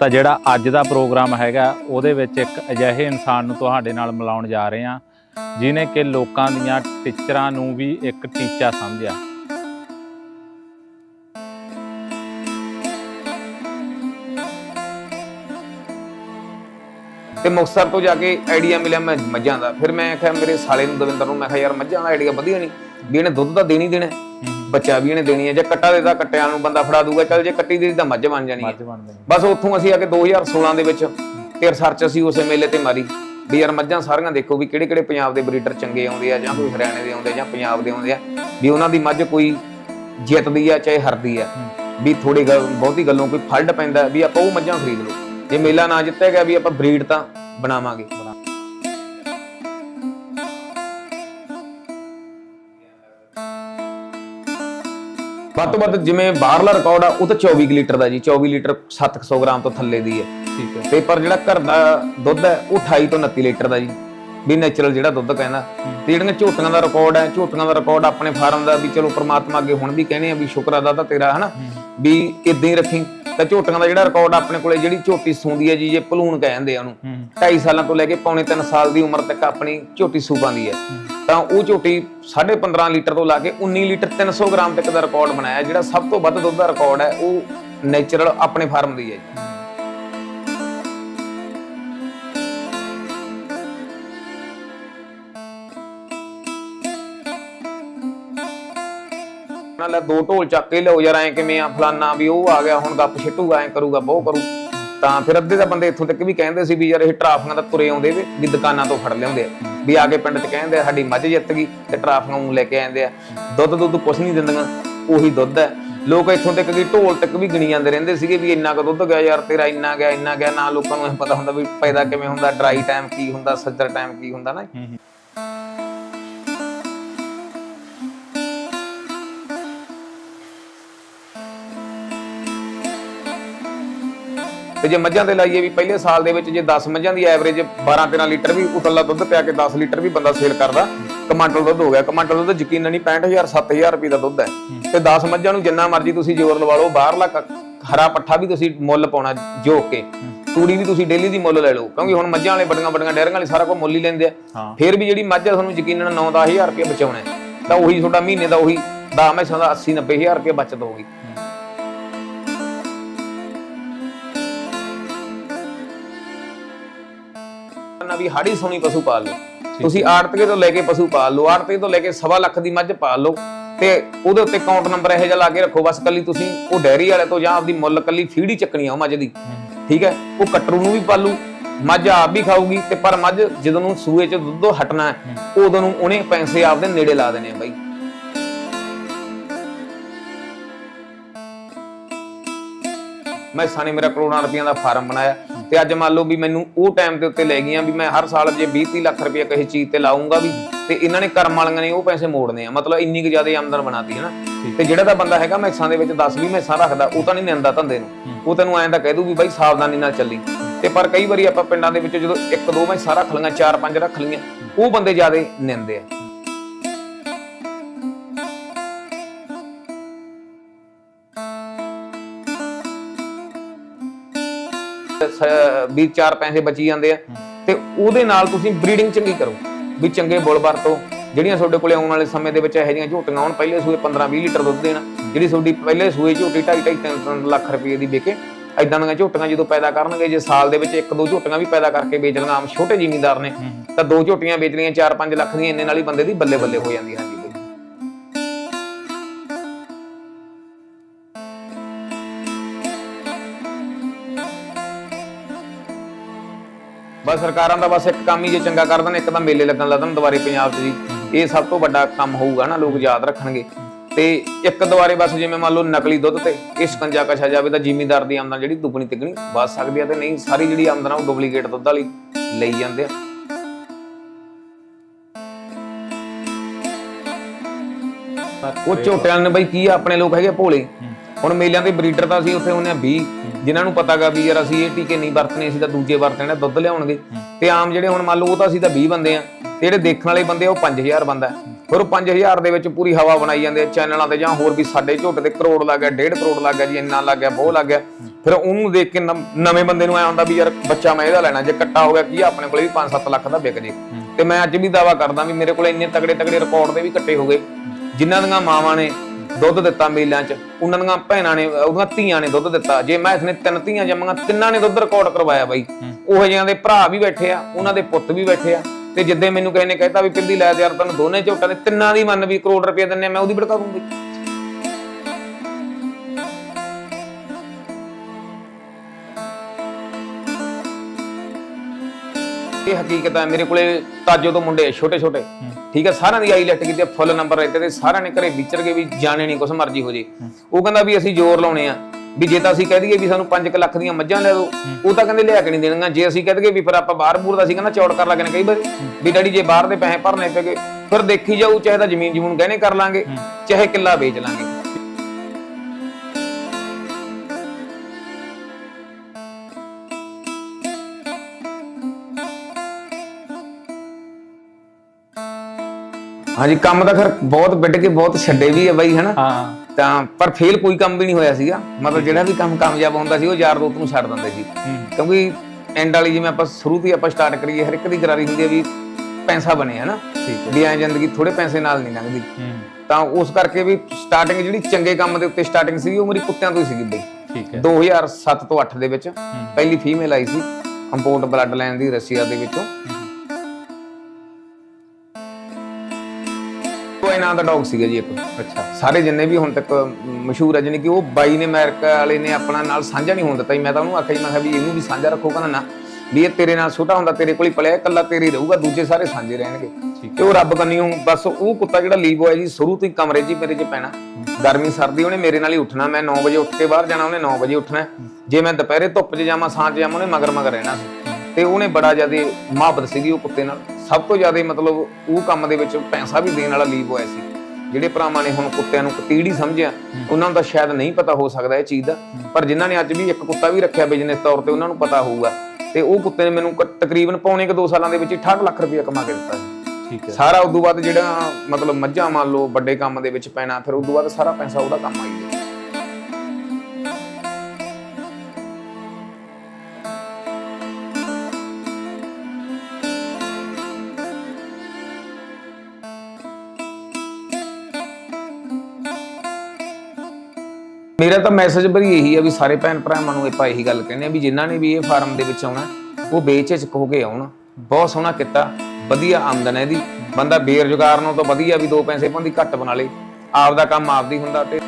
ਤਾਂ ਜਿਹੜਾ ਅੱਜ ਦਾ ਪ੍ਰੋਗਰਾਮ ਹੈਗਾ ਉਹਦੇ ਵਿੱਚ ਇੱਕ ਅਜਿਹੇ ਇਨਸਾਨ ਨੂੰ ਤੁਹਾਡੇ ਨਾਲ ਮਿਲਾਉਣ ਜਾ ਰਹੇ ਹਾਂ ਜਿਨੇ ਕਿ ਲੋਕਾਂ ਦੀਆਂ ਟੀਚਰਾਂ ਨੂੰ ਵੀ ਇੱਕ ਟੀਚਾ ਸਮਝਿਆ। ਤੇ ਮੁਕਤਸਰ ਤੋਂ ਜਾ ਕੇ ਆਈਡੀਆ ਮਿਲਿਆ ਮੈਂ ਮੱਝਾਂ ਦਾ। ਫਿਰ ਮੈਂ ਕਿਹਾ ਮੇਰੇ ਸਾਲੇ ਨੂੰ ਦਵਿੰਦਰ ਨੂੰ ਮੈਂ ਕਿਹਾ ਯਾਰ ਮੱਝਾਂ ਦਾ ਆਈਡੀਆ ਵਧੀਆ ਨਹੀਂ। ਵੀ ਇਹਨੇ ਦੁੱਧ ਤਾਂ ਦੇਣੀ ਦੇਣਾ। ਬੱਚਾ ਵੀ ਇਹਨੇ ਦੇਣੀ ਹੈ ਜੇ ਕੱਟਾ ਦੇਦਾ ਕੱਟਿਆਂ ਨੂੰ ਬੰਦਾ ਫੜਾ ਦੂਗਾ ਚੱਲ ਜੇ ਕੱਟੀ ਦੀ ਤਾਂ ਮੱਝ ਬਣ ਜਾਣੀ ਹੈ। ਮੱਝ ਬਣਦੇ ਨੇ ਬਸ ਉੱਥੋਂ ਅਸੀਂ ਆ ਕੇ 2016 ਦੇ ਵਿੱਚ ਤੇ ਰਿਸਰਚ ਅਸੀਂ ਉਸੇ ਮੇਲੇ ਤੇ ਮਾਰੀ ਵੀ ਯਾਰ ਮੱਝਾਂ ਸਾਰੀਆਂ ਦੇਖੋ ਵੀ ਕਿਹੜੇ ਕਿਹੜੇ ਪੰਜਾਬ ਦੇ ਬਰੀਡਰ ਚੰਗੇ ਆਉਂਦੇ ਆ ਜਾਂ ਕੋਈ ਹਰਿਆਣੇ ਦੇ ਆਉਂਦੇ ਆ ਜਾਂ ਪੰਜਾਬ ਦੇ ਆਉਂਦੇ ਆ ਵੀ ਉਹਨਾਂ ਦੀ ਮੱਝ ਕੋਈ ਜਿੱਤਦੀ ਆ ਚਾਹੇ ਹਾਰਦੀ ਆ। ਵੀ ਥੋੜੀ ਗੱਲ ਬਹੁਤੀ ਗੱਲੋਂ ਕੋਈ ਫਲਟ ਪੈਂਦਾ ਵੀ ਆਪਾਂ ਉਹ ਮੱਝਾਂ ਖਰੀਦ ਲਓ। ਜੇ ਮੇਲਾ ਨਾ ਜਿੱਤਿਆ ਗਿਆ ਵੀ ਆਪਾਂ ਬਰੀਡ ਤਾਂ ਬਣਾਵਾਂਗੇ। ਵੱਧ ਤੋਂ ਵੱਧ ਜਿਵੇਂ ਬਾਹਰਲਾ ਰਿਕਾਰਡ ਆ ਉਹ ਤਾਂ 24 ਕੁ ਲੀਟਰ ਦਾ ਜੀ 24 ਲੀਟਰ 700 ਗ੍ਰਾਮ ਤੋਂ ਥੱਲੇ ਦੀ ਹੈ। ਠੀਕ ਹੈ। ਤੇ ਪਰ ਜਿਹੜਾ ਘਰ ਦਾ ਦੁੱਧ ਹੈ ਉਹ 28 ਤੋਂ 29 ਲੀਟਰ ਦਾ ਜੀ। ਵੀ ਨੇਚਰਲ ਜਿਹੜਾ ਦੁੱਧ ਕਹਿੰਦਾ। ਤੇ ਜਿਹੜੀਆਂ ਝੋਟੀਆਂ ਦਾ ਰਿਕਾਰਡ ਹੈ ਝੋਟੀਆਂ ਦਾ ਰਿਕਾਰਡ ਆਪਣੇ ਫਾਰਮ ਦਾ ਵੀ ਚਲੋ ਪ੍ਰਮਾਤਮਾ ਅੱਗੇ ਹੁਣ ਵੀ ਕਹਿੰਦੇ ਆ ਵੀ ਸ਼ੁਕਰ ਅਦਾ ਤਾਂ ਤੇਰਾ ਹਨਾ? ਵੀ ਇਦਾਂ ਹੀ ਰੱਖੀ। ਤਾਂ ਝੋਟੀਆਂ ਦਾ ਜਿਹੜਾ ਰਿਕਾਰਡ ਆਪਣੇ ਕੋਲੇ ਜਿਹੜੀ ਝੋਟੀ ਸੂੰਦੀ ਹੈ ਜੀ ਜੇ ਭਲੂਣ ਕਹਿੰਦੇ ਆ ਉਹਨੂੰ। ਹੂੰ। 2.5 ਸਾਲਾਂ ਤੋਂ ਲੈ ਕੇ ਪੌਣੇ 3 ਸਾਲ ਦੀ ਉਮਰ ਤੱਕ ਆਪਣੀ ਝੋਟੀ ਸੂ ਪਾਉਂਦੀ ਹੈ। ਤਾਂ ਉਹ ਝੋਟੀ 15.5 ਲੀਟਰ ਤੋਂ ਲਾ ਕੇ 19 ਲੀਟਰ 300 ਗ੍ਰਾਮ ਤੱਕ ਦਾ ਰਿਕਾਰਡ ਬਣਾਇਆ, ਜਿਹੜਾ ਸਭ ਤੋਂ ਵੱਧ ਦੁੱਧ ਦਾ ਰਿਕਾਰਡ ਹੈ, ਉਹ ਨੇਚਰਲ ਆਪਣੇ ਫਾਰਮ ਦੀ ਹੈ ਜੀ। ਨਾਲ ਦੋ ਢੋਲ ਚੱਕ ਕੇ ਲਿਓ ਯਾਰ, ਐ ਕਿਵੇਂ ਆ, ਫਲਾਨਾ ਵੀ ਉਹ ਆ ਗਿਆ, ਹੁਣ ਗੱਪ ਛਿੱਟੂਗਾ ਐ ਕਰੂਗਾ, ਬਹੁ ਕਰੂ ਤਾਂ ਫਿਰ ਅੱਧੇ ਤਾਂ ਬੰਦੇ ਇੱਥੋਂ ਤੱਕ ਵੀ ਕਹਿੰਦੇ ਸੀ ਵੀ ਯਾਰ ਇਹ ਟਰਾਫੀਆਂ ਦਾ ਤੁਰੇ ਆਉਂਦੇ ਵੇ, ਵੀ ਦੁਕਾਨਾਂ ਤੋਂ ਫੜ ਲਿਆਉਂਦੇ ਆ। ਵੀ ਆ ਕੇ ਪਿੰਡ 'ਚ ਕਹਿੰਦੇ ਸਾਡੀ ਮੱਝ ਜਿੱਤ ਗਈ ਤੇ ਟਰਾਫੀਆਂ ਨੂੰ ਲੈ ਕੇ ਆਉਂਦੇ ਆ। ਦੁੱਧ ਦੁੱਧ ਕੁਛ ਨਹੀਂ ਦਿੰਦੀਆਂ, ਉਹੀ ਦੁੱਧ ਹੈ। ਲੋਕ ਇੱਥੋਂ ਤੱਕ ਕਿ ਢੋਲ ਤੱਕ ਵੀ ਗਿਣੀ ਜਾਂਦੇ ਰਹਿੰਦੇ ਸੀਗੇ ਵੀ ਇੰਨਾ ਕੁ ਦੁੱਧ ਗਿਆ ਯਾਰ, ਤੇਰਾ ਇੰਨਾ ਗਿਆ ਇੰਨਾ ਗਿਆ, ਨਾ ਲੋਕਾਂ ਨੂੰ ਇਹ ਪਤਾ ਹੁੰਦਾ ਵੀ ਪੈਦਾ ਕਿਵੇਂ ਹੁੰਦਾ ਡਰਾਈ ਟਾਈਮ ਕੀ ਹੁੰਦਾ, ਸੱਜਰ ਟਾਈਮ ਕੀ ਹੁੰਦਾ ਨਾ। ਤੇ ਜੇ ਮੱਝਾਂ ਤੇ ਲਾਈਏ ਵੀ ਪਹਿਲੇ ਸਾਲ ਦੇ ਵਿੱਚ ਜੇ 10 ਮੱਝਾਂ ਦੀ ਐਵਰੇਜ 12 13 ਲੀਟਰ ਵੀ ਉਤਲਾ ਦੁੱਧ ਪਿਆ ਕੇ 10 ਲੀਟਰ ਵੀ ਬੰਦਾ ਸੇਲ ਕਰਦਾ ਕਮਾਂਟਲ ਦੁੱਧ ਹੋ ਗਿਆ। ਕਮਾਂਟਲ ਦੁੱਧ ਯਕੀਨਨ ਨਹੀਂ 65000 7000 ਰੁਪਏ ਦਾ ਦੁੱਧ ਹੈ। ਤੇ 10 ਮੱਝਾਂ ਨੂੰ ਜਿੰਨਾ ਮਰਜ਼ੀ ਤੁਸੀਂ ਜ਼ੋਰ ਲਵਾ ਲਓ ਬਾਹਰਲਾ ਹਰਾ ਪੱਠਾ ਵੀ ਤੁਸੀਂ ਮੁੱਲ ਪਾਉਣਾ ਜੋਕ ਕੇ। ਤੂੜੀ ਵੀ ਤੁਸੀਂ ਡੇਲੀ ਦੀ ਮੁੱਲ ਲੈ ਲਓ ਕਿਉਂਕਿ ਹੁਣ ਮੱਝਾਂ ਵਾਲੇ ਵੱਡੀਆਂ ਵੱਡੀਆਂ ਡੈਰੀਆਂ ਵਾਲੇ ਸਾਰਾ ਕੁਝ ਮੁੱਲ ਹੀ ਲੈਂਦੇ ਆ। ਫਿਰ ਵੀ ਜਿਹੜੀ ਮੱਝ ਤੁਹਾਨੂੰ ਯਕੀਨਨ 9-10000 ਰੁਪਏ ਬਚਾਉਣਾ ਤਾਂ ਉਹੀ ਤੁਹਾਡਾ ਮਹੀਨੇ ਦਾ ਉਹੀ 10 ਮੈਸਾਂ ਦਾ 80-90000 ਰੁਪਏ ਬਚਤ ਹੋਊਗੀ ਨਾ ਵੀ ਹਾੜੀ ਸੋਣੀ ਪਸ਼ੂ ਪਾਲ ਲਓ। ਤੁਸੀਂ ਆੜਤਕੇ ਤੋਂ ਲੈ ਕੇ ਪਸ਼ੂ ਪਾਲ ਲਓ ਆੜਤਕੇ ਤੋਂ ਲੈ ਕੇ ਸਵਾ ਲੱਖ ਦੀ ਮੱਝ ਪਾਲ ਲਓ ਤੇ ਉਹਦੇ ਉੱਤੇ ਕਾਊਂਟ ਨੰਬਰ ਇਹੋ ਜਿਹਾ ਲਾ ਕੇ ਰੱਖੋ ਬਸ ਕੱਲੀ ਤੁਸੀਂ ਉਹ ਡੈਰੀ ਵਾਲੇ ਤੋਂ ਜਾਂ ਆਪਦੀ ਮੁੱਲ ਕੱਲੀ ਹੀ ਚੱਕਣੀ ਆ ਉਹ ਮੱਝ ਦੀ। ਠੀਕ ਹੈ? ਉਹ ਕਟਰੂ ਨੂੰ ਵੀ ਪਾਲੂ ਮੱਝ ਆਪ ਵੀ ਖਾਊਗੀ ਤੇ ਪਰ ਮੱਝ ਜਦੋਂ ਨੂੰ ਸੂਏ ਚ ਦੁੱਧੋਂ ਹਟਣਾ ਉਦੋਂ ਨੂੰ ਉਹਨੇ ਪੈਸੇ ਆਪਦੇ ਨੇੜੇ ਲਾ ਦੇਣੇ ਆ ਬਾਈ। ਮੈਸਾਂ ਨੇ ਮੇਰਾ ਕਰੋੜਾਂ ਰੁਪਈਆਂ ਦਾ ਫਾਰਮ ਬਣਾਇਆ। ਤੇ ਅੱਜ ਮੰਨ ਲਓ ਵੀ ਮੈਨੂੰ ਉਹ ਟਾਈਮ ਦੇ ਉੱਤੇ ਲੈ ਗਈਆਂ ਵੀ ਮੈਂ ਹਰ ਸਾਲ ਜੇ 20 30 ਲੱਖ ਰੁਪਏ ਕਿਸੇ ਚੀਜ਼ ਤੇ ਲਾਉਂਗਾ ਵੀ ਤੇ ਇਹਨਾਂ ਨੇ ਕਰਮ ਵਾਲੀਆਂ ਨੇ ਉਹ ਪੈਸੇ ਮੋੜਨੇ ਆ। ਮਤਲਬ ਇੰਨੀ ਕੁ ਜ਼ਿਆਦਾ ਆਮਦਨ ਬਣਾਤੀ ਹੈ ਨਾ ਤੇ ਜਿਹੜਾ ਤਾਂ ਬੰਦਾ ਹੈਗਾ ਮੈਸਾਂ ਦੇ ਵਿੱਚ 10 20 ਮੈਸਾਂ ਰੱਖਦਾ ਉਹ ਤਾਂ ਨਹੀਂ ਨਿੰਦਾ ਧੰਦੇ ਨੂੰ। ਉਹ ਤੈਨੂੰ ਐਂ ਤਾਂ ਕਹਿ ਦੂ ਵੀ ਬਾਈ ਸਾਵਧਾਨੀ ਨਾਲ ਚੱਲੀ। ਤੇ ਪਰ ਕਈ ਵਾਰੀ ਆਪਾਂ ਪਿੰਡਾਂ ਦੇ ਵਿੱਚ ਜਦੋਂ ਇੱਕ ਦੋ ਮੈਸਾਂ ਰੱਖ ਲਈਆਂ ਚਾਰ ਪੰਜ ਰੱਖ ਲਈਆਂ ਉਹ ਬੰਦੇ ਜ਼ਿਆਦਾ ਨਿੰਦੇ ਆ। ਸ- ਵੀ ਚਾਰ ਪੈਸੇ ਬਚੀ ਜਾਂਦੇ ਆ। ਤੇ ਉਹਦੇ ਨਾਲ ਤੁਸੀਂ ਬਰੀਡਿੰਗ ਚੰਗੀ ਕਰੋ। ਵੀ ਚੰਗੇ ਬੁੱਲ ਵਰਤੋ। ਜਿਹੜੀਆਂ ਤੁਹਾਡੇ ਕੋਲੇ ਆਉਣ ਵਾਲੇ ਸਮੇਂ ਦੇ ਵਿੱਚ ਇਹੋ ਜਿਹੀਆਂ ਝੋਟੀਆਂ ਆਉਣ, ਪਹਿਲੇ ਸੂਏ 15 20 ਲੀਟਰ ਦੁੱਧ ਦੇਣ। ਜਿਹੜੀ ਤੁਹਾਡੀ ਪਹਿਲੇ ਸੂਏ ਝੋਟੀ 2.5 2.5 ਲੱਖ ਰੁਪਏ ਦੀ ਵਿਕੇ। ਐਦਾਂ ਦੀਆਂ ਝੋਟੀਆਂ ਜਦੋਂ ਪੈਦਾ ਕਰਨਗੇ, ਜੇ ਸਾਲ ਦੇ ਵਿੱਚ ਇੱਕ ਦੋ ਝੋਟੀਆਂ ਵੀ ਪੈਦਾ ਕਰਕੇ ਵੇਚ ਲਈਆਂ ਆਮ ਛੋਟੇ ਜ਼ਿਮੀਂਦਾਰ ਨੇ, ਤਾਂ ਦੋ ਝੋਟੀਆਂ ਵੇਚ ਲਈਆਂ 4-5 ਲੱਖ ਦੀਆਂ, ਇੰਨੇ ਨਾਲ ਹੀ ਬੰਦੇ ਦੀ ਬੱਲੇ ਬੱਲੇ ਹੋ ਜਾਂਦੀ ਹੈ ਹਾਂਜੀ ਸਰਕਾਰਾਂ ਦਾ ਬਸ ਇੱਕ ਕੰਮ ਹੀ ਜੇ ਚੰਗਾ ਕਰ ਦੇਣ ਇੱਕ ਤਾਂ ਮੇਲੇ ਲੱਗਣ ਲੱਗ ਦੇਣ ਦੁਬਾਰੇ ਪੰਜਾਬ 'ਚ ਜੀ। ਇਹ ਸਭ ਤੋਂ ਵੱਡਾ ਕੰਮ ਹੋਊਗਾ ਨਾ ਲੋਕ ਯਾਦ ਰੱਖਣਗੇ। ਤੇ ਇੱਕ ਦੁਬਾਰੇ ਬਸ ਜਿਵੇਂ ਮੰਨ ਲਓ ਨਕਲੀ ਦੁੱਧ ਤੇ ਇਹ ਸ਼ਿਕੰਜਾ ਕਸ਼ਾ ਜਾਵੇ ਤਾਂ ਜ਼ਿਮੀਂਦਾਰ ਦੀ ਆਮਦਨ ਜਿਹੜੀ ਦੁੱਗਣੀ ਤਿੱਗਣੀ ਵੱਧ ਸਕਦੀ ਆ ਤੇ ਨਹੀਂ ਸਾਰੀ ਜਿਹੜੀ ਆਮਦਨ ਆ ਉਹ ਡੁਪਲੀਕੇਟ ਦੁੱਧ ਵਾਲੀ ਲਈ ਜਾਂਦੇ ਆ। ਉਹ ਝੋਟਿਆਂ ਨੇ ਬਈ ਕੀ ਆ ਆਪਣੇ ਲੋਕ ਹੈਗੇ ਭੋਲੇ। ਹੁਣ ਮੇਲਿਆਂ ਦੇ ਬਰੀਡਰ ਤਾਂ ਅਸੀਂ ਉੱਥੇ ਆ 20 ਜਿਨ੍ਹਾਂ ਨੂੰ ਪਤਾਗਾ ਵੀ ਯਾਰ ਅਸੀਂ ਇਹ ਟੀਕੇ ਨਹੀਂ ਵਰਤਨੇ ਅਸੀਂ ਤਾਂ ਦੂਜੇ ਵਰਤਣੇ ਦੁੱਧ ਲਿਆਉਣਗੇ। ਤੇ ਆਮ ਜਿਹੜੇ ਹੁਣ ਮੰਨ ਲਓ ਉਹ ਤਾਂ ਅਸੀਂ ਤਾਂ 20 ਬੰਦੇ ਆ ਤੇ ਜਿਹੜੇ ਦੇਖਣ ਵਾਲੇ ਬੰਦੇ ਉਹ 5000 ਬੰਦਾ। ਫਿਰ ਉਹ 5000 ਦੇ ਵਿੱਚ ਪੂਰੀ ਹਵਾ ਬਣਾਈ ਜਾਂਦੇ ਚੈਨਲਾਂ ਤੇ ਜਾਂ ਹੋਰ ਵੀ ਸਾਡੇ ਝੋਟੇ ਤੇ ਕਰੋੜ ਲੱਗ ਗਿਆ 1.5 ਕਰੋੜ ਲੱਗ ਗਿਆ ਜੀ ਇੰਨਾ ਲੱਗ ਗਿਆ ਬਹੁਤ ਲੱਗ ਗਿਆ। ਫਿਰ ਉਹਨੂੰ ਦੇਖ ਕੇ ਨਵ- ਬੰਦੇ ਨੂੰ ਆਇਆ ਹੁੰਦਾ ਵੀ ਯਾਰ ਬੱਚਾ ਮੈਂ ਇਹਦਾ ਲੈਣਾ ਜੇ ਕੱਟਾ ਹੋ ਗਿਆ ਕੀ ਆਪਣੇ ਕੋਲੇ ਵੀ 5-7 ਲੱਖ ਦਾ ਵਿਕ ਜੇ। ਤੇ ਮੈਂ ਅੱਜ ਵੀ ਦਾਵਾ ਕਰਦਾ ਵੀ ਮੇਰੇ ਕੋਲੇ ਇੰਨੇ ਤਗੜੇ ਤਗੜੇ ਰਿਕਾਰਡ ਦੇ ਵੀ ਕੱਟੇ ਹੋ ਗਏ। ਜਿਨ੍ਹਾਂ ਦੀਆਂ ਮਾਵਾਂ ਨੇ ਦੁੱਧ ਦਿੱਤਾ ਮੇਲਿਆਂ 'ਚ। ਉਹਨਾਂ ਦੀਆਂ ਭੈਣਾਂ ਨੇ ਉਹਦੀਆਂ ਧੀਆਂ ਨੇ ਦੁੱਧ ਦਿੱਤਾ। ਜੇ ਮੈਂ ਇਸਨੇ ਤਿੰਨ ਧੀਆਂ ਜੰਮੀਆਂ ਤਿੰਨਾਂ ਨੇ ਦੁੱਧ ਰਿਕਾਰਡ ਕਰਵਾਇਆ ਬਾਈ। ਉਹ ਜਿਹਾਂ ਦੇ ਭਰਾ ਵੀ ਬੈਠੇ ਆ ਉਹਨਾਂ ਦੇ ਪੁੱਤ ਵੀ ਬੈਠੇ ਆ। ਤੇ ਜਿੱਦੇ ਮੈਨੂੰ ਕਿਸੇ ਨੇ ਕਹਿਤਾ ਵੀ ਪਿੰਦੀ ਲੈ ਯਾਰ ਤੈਨੂੰ ਦੋਨੇ ਝੋਟਾਂ ਦੇ ਤਿੰਨਾਂ ਦੀ ਮੰਨ ਵੀ ਕਰੋੜ ਰੁਪਏ ਦਿੰਨੇ ਆ, ਮੈਂ ਉਹਦੀ ਭੜਕਾ ਦੂੰਗੀ। ਇਹ ਹਕੀਕਤ ਹੈ ਮੇਰੇ ਕੋਲੇ ਤਾਜੋ ਤੋਂ ਮੁੰਡੇ ਛੋਟੇ ਛੋਟੇ। ਠੀਕ ਹੈ ਸਾਰਿਆਂ ਦੀ ਆਈ ਲੈਟ ਕੀਤੀ ਫੁੱਲ ਨੰਬਰ ਰਹਿਤੇ ਤੇ ਸਾਰਿਆਂ ਨੇ ਘਰੇ ਵਿਚਰ ਕੇ ਵੀ ਜਾਣੇ ਨਹੀਂ ਕੁਛ ਮਰਜ਼ੀ ਹੋ ਜੇ। ਉਹ ਕਹਿੰਦਾ ਵੀ ਅਸੀਂ ਜ਼ੋਰ ਲਾਉਣੇ ਆ ਵੀ ਜੇ ਤਾਂ ਅਸੀਂ ਕਹਿ ਦਈਏ ਵੀ ਸਾਨੂੰ 5 ਲੱਖ ਦੀਆਂ ਮੱਝਾਂ ਲੈ ਦਿਓ ਉਹ ਤਾਂ ਕਹਿੰਦੇ ਲਿਆ ਕੇ ਨਹੀਂ ਦੇਣੀਆਂ ਜੇ ਅਸੀਂ ਕਹਿ ਦਈਏ ਵੀ ਫਿਰ ਆਪਾਂ ਬਾਹਰ ਬੂਰ ਦਾ ਸੀ ਕਹਿੰਦਾ ਚੌੜ ਕਰ ਲਾਂਗੇ ਕਈ ਵਾਰੀ। ਵੀ ਡੈਡੀ ਜੇ ਬਾਹਰ ਦੇ ਪੈਸੇ ਭਰਨੇ ਪੈਗੇ ਫਿਰ ਦੇਖੀ ਜਾਊ ਚਾਹੇ ਤਾਂ ਜ਼ਮੀਨ ਜਮੂਨ ਗਹਿਣੇ ਕਰ ਲਾਂਗੇ ਚਾਹੇ ਕਿੱਲਾ ਵੇਚ ਲਾਂਗੇ। ਹਾਂਜੀ ਕੰਮ ਤਾਂ ਫਿਰ ਬਹੁਤ ਵਿੱਢ ਕੇ ਬਹੁਤ ਛੱਡੇ ਵੀ ਆ ਬਾਈ ਹਨਾ? ਹਾਂ। ਤਾਂ ਪਰ ਫੇਲ ਕੋਈ ਕੰਮ ਵੀ ਨਹੀਂ ਹੋਇਆ ਸੀਗਾ। ਮਤਲਬ ਜਿਹੜਾ ਵੀ ਕੰਮ ਕਾਮਯਾਬ ਹੁੰਦਾ ਸੀ ਉਹ ਯਾਰ ਦੋਸਤ ਨੂੰ ਛੱਡ ਦਿੰਦੇ ਸੀ। ਕਿਉਂਕਿ ਐਂਡ ਵਾਲੀ ਜਿਵੇਂ ਆਪਾਂ ਸ਼ੁਰੂ ਤੋਂ ਆਪਾਂ ਸਟਾਰਟ ਕਰੀਏ ਹਰ ਇੱਕ ਦੀ ਕਰਾਰੀ ਹੁੰਦੀ ਹੈ ਵੀ ਪੈਸਾ ਬਣੇ ਹਨਾ? ਵੀ ਐ ਜ਼ਿੰਦਗੀ ਥੋੜੇ ਪੈਸੇ ਨਾਲ ਨਹੀਂ ਲੰਘਦੀ। ਤਾਂ ਉਸ ਕਰਕੇ ਵੀ ਸਟਾਰਟਿੰਗ ਜਿਹੜੀ ਚੰਗੇ ਕੰਮ ਦੇ ਉੱਤੇ ਸਟਾਰਟਿੰਗ ਸੀਗੀ ਉਹ ਮੇਰੀ ਕੁੱਤਿਆਂ ਤੋਂ ਹੀ ਸੀਗੀ ਬਈ। ਠੀਕ ਹੈ। 2007 ਤੋਂ 8 ਦੇ ਵਿੱਚ ਪਹਿਲੀ ਫੀਮੇਲ ਆਈ ਸੀ ਇੰਪੋਰਟ ਬਲੱਡ ਲਾਈਨ ਦੀ ਰਸ਼ੀਆ ਦੇ ਵਿੱਚੋਂ। ਉਹ ਇਹਨਾਂ ਦਾ ਡੌਗ ਸੀਗਾ ਜੀ ਇੱਕ। ਅੱਛਾ। ਸਾਰੇ ਜਿੰਨੇ ਵੀ ਹੁਣ ਤੱਕ ਮਸ਼ਹੂਰ ਹੈ ਜਾਣੀ ਕਿ ਉਹ ਬਾਈ ਨੇ ਅਮਰੀਕਾ ਵਾਲੇ ਨੇ ਆਪਣਾ ਨਾਲ ਸਾਂਝਾ ਨਹੀਂ ਹੋਣ ਦਿੱਤਾ ਜੀ। ਮੈਂ ਤਾਂ ਉਹਨੂੰ ਆਖਿਆ ਜੀ ਮੈਂ ਕਿਹਾ ਵੀ ਇਹਨੂੰ ਵੀ ਸਾਂਝਾ ਰੱਖੋ ਕਹਿੰਦਾ ਨਾ ਵੀ ਇਹ ਤੇਰੇ ਨਾਲ ਛੋਟਾ ਹੁੰਦਾ ਤੇਰੇ ਕੋਲ ਹੀ ਪਲਿਆ ਇਕੱਲਾ ਤੇਰੇ ਹੀ ਰਹੂਗਾ ਦੂਜੇ ਸਾਰੇ ਸਾਂਝੇ ਰਹਿਣਗੇ। ਤੇ ਉਹ ਰੱਬ ਕੰਨਿਓ ਬਸ ਉਹ ਕੁੱਤਾ ਜਿਹੜਾ ਲੀਵ ਹੋਇਆ ਜੀ ਸ਼ੁਰੂ ਤੋਂ ਹੀ ਕਮਰੇ 'ਚ ਹੀ ਮੇਰੇ 'ਚ ਪੈਣਾ। ਗਰਮੀ ਸਰਦੀ ਉਹਨੇ ਮੇਰੇ ਨਾਲ ਹੀ ਉੱਠਣਾ ਮੈਂ 9 ਵਜੇ ਉੱਠ ਕੇ ਬਾਹਰ ਜਾਣਾ ਉਹਨੇ 9 ਵਜੇ ਉੱਠਣਾ। ਜੇ ਮੈਂ ਦੁਪਹਿਰੇ ਧੁੱਪ 'ਚ ਜਾਵਾਂ ਸਾਂਝ 'ਚ ਜਾਵਾਂ ਉਹਨੇ ਮਗਰ ਮਗਰ ਰਹਿਣਾ ਸੀ। ਤੇ ਉਹਨੇ ਬੜਾ ਜ਼ਿਆਦਾ ਮੁਹੱਬਤ ਸੀਗੀ ਉਹ ਕੁੱਤੇ ਨਾਲ। ਸਭ ਤੋਂ ਜ਼ਿਆਦਾ ਮਤਲਬ ਉਹ ਕੰਮ ਦੇ ਵਿੱਚ ਪੈਸਾ ਵੀ ਦੇਣ ਵਾਲਾ ਲੀਵ ਹੋਇਆ ਸੀ। ਜਿਹੜੇ ਭਰਾਵਾਂ ਨੇ ਹੁਣ ਕੁੱਤਿਆਂ ਨੂੰ ਕਤੀੜੀ ਸਮਝਿਆ ਉਹਨਾਂ ਤਾਂ ਸ਼ਾਇਦ ਨਹੀਂ ਪਤਾ ਹੋ ਸਕਦਾ ਇਹ ਚੀਜ਼ ਦਾ। ਪਰ ਜਿਨ੍ਹਾਂ ਨੇ ਅੱਜ ਵੀ ਇੱਕ ਕੁੱਤਾ ਵੀ ਰੱਖਿਆ ਬਿਜ਼ਨਸ ਤੌਰ ਤੇ ਉਹਨਾਂ ਨੂੰ ਪਤਾ ਹੋਊਗਾ। ਤੇ ਉਹ ਕੁੱਤੇ ਨੇ ਮੈਨੂੰ ਤਕਰੀਬਨ ਪੌਣੇ ਕ 2 ਸਾਲਾਂ ਦੇ ਵਿੱਚ ਹੀ 68 ਲੱਖ ਰੁਪਏ ਕਮਾ ਕੇ ਦਿੱਤਾ ਠੀਕ ਹੈ। ਸਾਰਾ ਉਦੋਂ ਬਾਅਦ ਜਿਹੜਾ ਮਤਲਬ ਮੱਝਾਂ ਮੰਨ ਲਓ ਵੱਡੇ ਕੰਮ ਦੇ ਵਿੱਚ ਪੈਣਾ ਫਿਰ ਉਦੋਂ ਬਾਅਦ ਸਾਰਾ ਪੈਸਾ ਉਹਦਾ ਕੰਮ ਆਈ ਗਿਆ। ਮੇਰਾ ਤਾਂ ਮੈਸੇਜ ਭਰੀ ਇਹੀ ਆ ਵੀ ਸਾਰੇ ਭੈਣ ਭਰਾਵਾਂ ਨੂੰ ਆਪਾਂ ਇਹੀ ਗੱਲ ਕਹਿੰਦੇ ਆ ਵੀ ਜਿਨ੍ਹਾਂ ਨੇ ਵੀ ਇਹ ਫਾਰਮ ਦੇ ਵਿੱਚ ਆਉਣਾ, ਉਹ ਬੇਚਿਜਕ ਹੋ ਕੇ ਆਉਣ। ਬਹੁਤ ਸੋਹਣਾ ਕੀਤਾ, ਵਧੀਆ ਆਮਦਨ ਹੈ ਇਹਦੀ। ਬੰਦਾ ਬੇਰੁਜ਼ਗਾਰ ਨੂੰ ਤਾਂ ਵਧੀਆ ਵੀ ਦੋ ਪੈਸੇ ਪਾਉਂਦੀ ਘੱਟ ਬਣਾ ਲੇ। ਆਪਦਾ ਕੰਮ ਆਪਦੀ ਹੁੰਦਾ ਤੇ